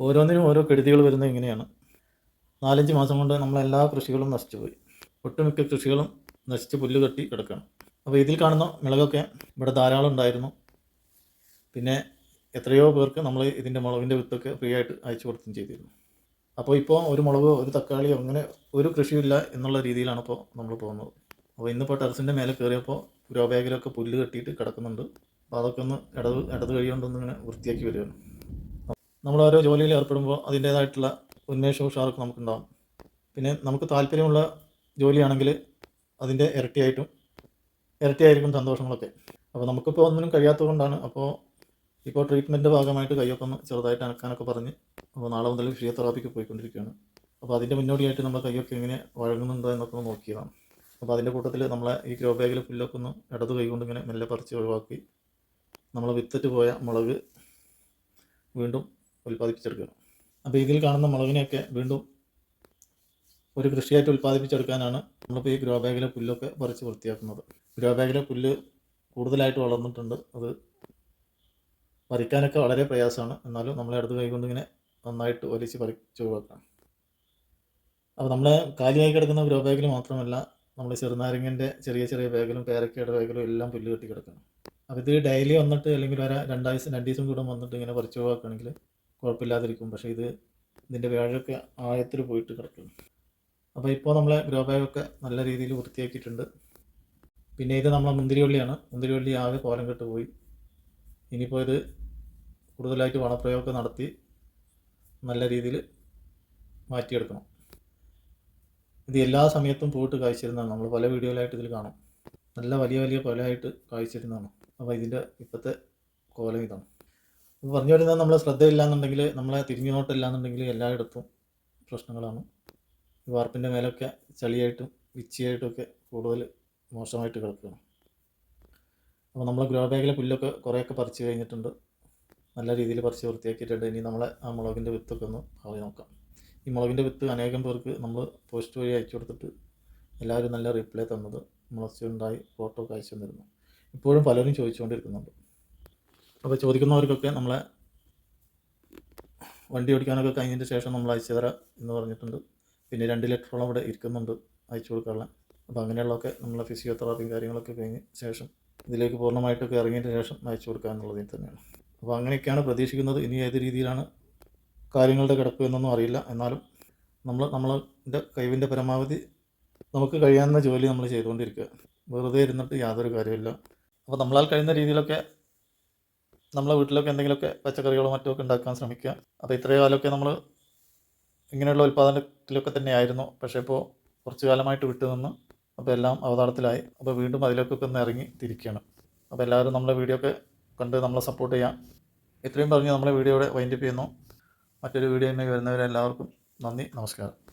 ഓരോന്നിനും ഓരോ കെടുതികൾ വരുന്നത് ഇങ്ങനെയാണ്. നാലഞ്ച് മാസം കൊണ്ട് നമ്മളെല്ലാ കൃഷികളും നശിച്ചുപോയി ഒട്ടുമിക്ക കൃഷികളും നശിച്ച് പുല്ല് കെട്ടി കിടക്കുകയാണ്. അപ്പോൾ ഇതിൽ കാണുന്ന മുളകൊക്കെ ഇവിടെ ധാരാളം ഉണ്ടായിരുന്നു. പിന്നെ എത്രയോ പേർക്ക് നമ്മൾ ഇതിന്റെ മുളകിന്റെ വിത്തൊക്കെ ഫ്രീ ആയിട്ട് അയച്ചു കൊടുത്തും ചെയ്തിരുന്നു. അപ്പോൾ ഇപ്പോൾ ഒരു മുളകോ ഒരു തക്കാളിയോ അങ്ങനെ ഒരു കൃഷിയില്ല എന്നുള്ള രീതിയിലാണ് ഇപ്പോൾ നമ്മൾ പോകുന്നത്. അപ്പോൾ ഇന്നിപ്പോൾ ടെറസിന്റെ മേലെ കയറിയപ്പോൾ ഗ്രോ ബാഗിലൊക്കെ പുല്ല് കെട്ടിയിട്ട് കിടക്കുന്നുണ്ട്. അപ്പോൾ അതൊക്കെ ഒന്ന് ഇടത് ഇടത് കഴിയുകൊണ്ടൊന്ന് ഇങ്ങനെ വൃത്തിയാക്കി വരികയാണ്. നമ്മൾ ഓരോ ജോലിയിൽ ഏർപ്പെടുമ്പോൾ അതിന്റേതായിട്ടുള്ള ഉന്മേഷവും ഉഷാറൊക്കെ നമുക്കുണ്ടാകും പിന്നെ നമുക്ക് താല്പര്യമുള്ള ജോലിയാണെങ്കിൽ അതിന്റെ ഇരട്ടിയായിട്ടും ഇരട്ടിയായിരിക്കും സന്തോഷങ്ങളൊക്കെ. അപ്പോൾ നമുക്കിപ്പോൾ ഒന്നിനും കഴിയാത്തതുകൊണ്ടാണ് അപ്പോൾ ഇപ്പോൾ ട്രീറ്റ്മെന്റിന്റെ ഭാഗമായിട്ട് കൈയൊക്കെ ഒന്ന് ചെറുതായിട്ട് അനക്കാനൊക്കെ പറഞ്ഞ് അപ്പോൾ നാളെ മുതൽ ഫിസിയോതെറാപ്പിക്ക് പോയിക്കൊണ്ടിരിക്കുകയാണ്. അപ്പോൾ അതിന്റെ മുന്നോടിയായിട്ട് നമ്മുടെ കൈയൊക്കെ എങ്ങനെ വഴങ്ങുന്നുണ്ടോ എന്നൊക്കെ ഒന്ന് നോക്കിയതാണ് അപ്പോൾ അതിന്റെ കൂട്ടത്തിൽ നമ്മളെ ഈ ഗ്രോ ബാഗിൽ പുല്ലൊക്കെ ഒന്ന് ഇടത് കൈകൊണ്ട് ഇങ്ങനെ മെല്ലെ പറിച്ച് ഒഴിവാക്കി. നമ്മൾ വിത്തിട്ട് പോയ മുളക് വീണ്ടും ഉൽപ്പാദിപ്പിച്ചെടുക്കണം. അപ്പോൾ ഇതിൽ കാണുന്ന മുളകിനെയൊക്കെ വീണ്ടും ഒരു കൃഷിയായിട്ട് ഉൽപ്പാദിപ്പിച്ചെടുക്കാനാണ് നമ്മളിപ്പോൾ ഈ ഗ്രോ ബാഗിലെ പുല്ലൊക്കെ പറിച്ച് വൃത്തിയാക്കുന്നത്. ഗ്രോ ബാഗിലെ പുല്ല് കൂടുതലായിട്ട് വളർന്നിട്ടുണ്ട്. അത് പറിക്കാനൊക്കെ വളരെ പ്രയാസമാണ്. എന്നാലും നമ്മൾ ഇടത് കൈ കൊണ്ട് ഇങ്ങനെ നന്നായിട്ട് ഒലിച്ച് പറിച്ചു ഒഴിവാക്കണം അപ്പോൾ നമ്മളെ കാലിയായി കിടക്കുന്ന ഗ്രോ ബാഗിൽ മാത്രമല്ല നമ്മൾ ചെറുനാരങ്ങന്റെ ചെറിയ ചെറിയ ബാഗിലും പേരക്കയുടെ ബാഗിലും എല്ലാം പുല്ല് കെട്ടി കിടക്കണം അപ്പോൾ ഇത് ഡെയിലി വന്നിട്ട് അല്ലെങ്കിൽ ഒരു രണ്ടാഴ്ച രണ്ട് ദിവസം കൂടെ വന്നിട്ട് ഇങ്ങനെ പറിച്ചു ഒഴിവാക്കുകയാണെങ്കിൽ കുഴപ്പമില്ലാതിരിക്കും. പക്ഷേ ഇത് ഇതിന്റെ വ്യാഴമൊക്കെ ആഴത്തിൽ പോയിട്ട് കിടക്കുന്നു. അപ്പോൾ ഇപ്പോൾ നമ്മളെ ഗ്രോ ബാഗൊക്കെ നല്ല രീതിയിൽ വൃത്തിയാക്കിയിട്ടുണ്ട്. പിന്നെ ഇത് നമ്മളെ മുന്തിരിവള്ളിയാണ്. മുന്തിരിവള്ളി ആകെ കോലം കെട്ട് പോയി. ഇനിയിപ്പോൾ ഇത് കൂടുതലായിട്ട് വളപ്രയോഗമൊക്കെ നടത്തി നല്ല രീതിയിൽ മാറ്റിയെടുക്കണം. ഇത് എല്ലാ സമയത്തും പോയിട്ട് കായ്ച്ചിരുന്നതാണ്. നമ്മൾ പല വീഡിയോയിലായിട്ട് ഇതിൽ കാണും. നല്ല വലിയ വലിയ കൊലയായിട്ട് കായ്ച്ചിരുന്നതാണ്. അപ്പോൾ ഇതിന്റെ ഇപ്പോഴത്തെ കോലം ഇതാണ്. പറഞ്ഞു വരുന്നത് നമ്മളെ ശ്രദ്ധയില്ലാന്നുണ്ടെങ്കിൽ നമ്മളെ തിരിഞ്ഞു നോട്ടില്ലാന്നുണ്ടെങ്കിൽ എല്ലായിടത്തും പ്രശ്നങ്ങളാണ്. വാർപ്പിന്റെ മേലൊക്കെ ചളിയായിട്ടും വിച്ചിയായിട്ടും ഒക്കെ കൂടുതൽ മോശമായിട്ട് കിടക്കുകയാണ്. അപ്പോൾ നമ്മൾ ഗ്രോ ബാഗിലെ പുല്ലൊക്കെ കുറേയൊക്കെ പറിച്ചു കഴിഞ്ഞിട്ടുണ്ട്. നല്ല രീതിയിൽ പറിച്ച് വൃത്തിയാക്കിയിട്ടുണ്ട്. ഇനി നമ്മളെ ആ മുളകിന്റെ വിത്തൊക്കെ ഒന്ന് കളി നോക്കാം. ഈ മുളകിന്റെ വിത്ത് അനേകം പേർക്ക് നമ്മൾ പോസ്റ്റ് വഴി അയച്ചു കൊടുത്തിട്ട് എല്ലാവരും നല്ല റിപ്ലൈ തന്നത് മുളച്ചുണ്ടായി ഫോട്ടോ ഒക്കെ അയച്ചു തന്നിരുന്നു ഇപ്പോഴും പലരും ചോദിച്ചുകൊണ്ടിരിക്കുന്നുണ്ട്. അപ്പോൾ ചോദിക്കുന്നവർക്കൊക്കെ നമ്മളെ വണ്ടി ഓടിക്കാനൊക്കെ കഴിഞ്ഞതിന് ശേഷം നമ്മൾ അയച്ചു തരാം എന്ന് പറഞ്ഞിട്ടുണ്ട്. പിന്നെ രണ്ട് ലിറ്ററോളം അവിടെ ഇരിക്കുന്നുണ്ട് അയച്ചു കൊടുക്കാനുള്ള. അപ്പോൾ അങ്ങനെയുള്ളതൊക്കെ നമ്മളെ ഫിസിയോതെറാപ്പിയും കാര്യങ്ങളൊക്കെ കഴിഞ്ഞ ശേഷം ഇതിലേക്ക് പൂർണമായിട്ടൊക്കെ ഇറങ്ങിയതിന് ശേഷം അയച്ചു കൊടുക്കുക തന്നെയാണ്. അപ്പോൾ അങ്ങനെയൊക്കെയാണ് പ്രതീക്ഷിക്കുന്നത്. ഇനി ഏത് രീതിയിലാണ് കാര്യങ്ങളുടെ കിടപ്പ് എന്നൊന്നും അറിയില്ല. എന്നാലും നമ്മൾ നമ്മളുടെ കഴിവിന്റെ പരമാവധി നമുക്ക് കഴിയാവുന്ന ജോലി നമ്മൾ ചെയ്തുകൊണ്ടിരിക്കുക. വെറുതെ ഇരുന്നിട്ട് യാതൊരു കാര്യമില്ല അപ്പോൾ നമ്മളാൽ കഴിയുന്ന രീതിയിലൊക്കെ നമ്മളെ വീട്ടിലൊക്കെ എന്തെങ്കിലുമൊക്കെ പച്ചക്കറികളോ മറ്റോ ഒക്കെ ഉണ്ടാക്കാൻ ശ്രമിക്കുക. അപ്പോൾ ഇത്രയും കാലമൊക്കെ നമ്മൾ ഇങ്ങനെയുള്ള ഉൽപ്പാദനത്തിലൊക്കെ തന്നെയായിരുന്നു. പക്ഷേ ഇപ്പോൾ കുറച്ച് കാലമായിട്ട് വിട്ടു നിന്ന് അപ്പോൾ എല്ലാം അവതാളത്തിലായി. അപ്പോൾ വീണ്ടും അതിലേക്കൊക്കെ ഒന്ന് ഇറങ്ങി തിരിക്കുകയാണ്. അപ്പോൾ എല്ലാവരും നമ്മളെ വീഡിയോ ഒക്കെ കണ്ട് നമ്മളെ സപ്പോർട്ട് ചെയ്യാം ഇത്രയും പറഞ്ഞ് നമ്മളെ വീഡിയോയുടെ വൈൻഡപ്പ് ചെയ്യുന്നു. മറ്റൊരു വീഡിയോ തന്നെ വരുന്നവരെ എല്ലാവർക്കും നന്ദി നമസ്കാരം.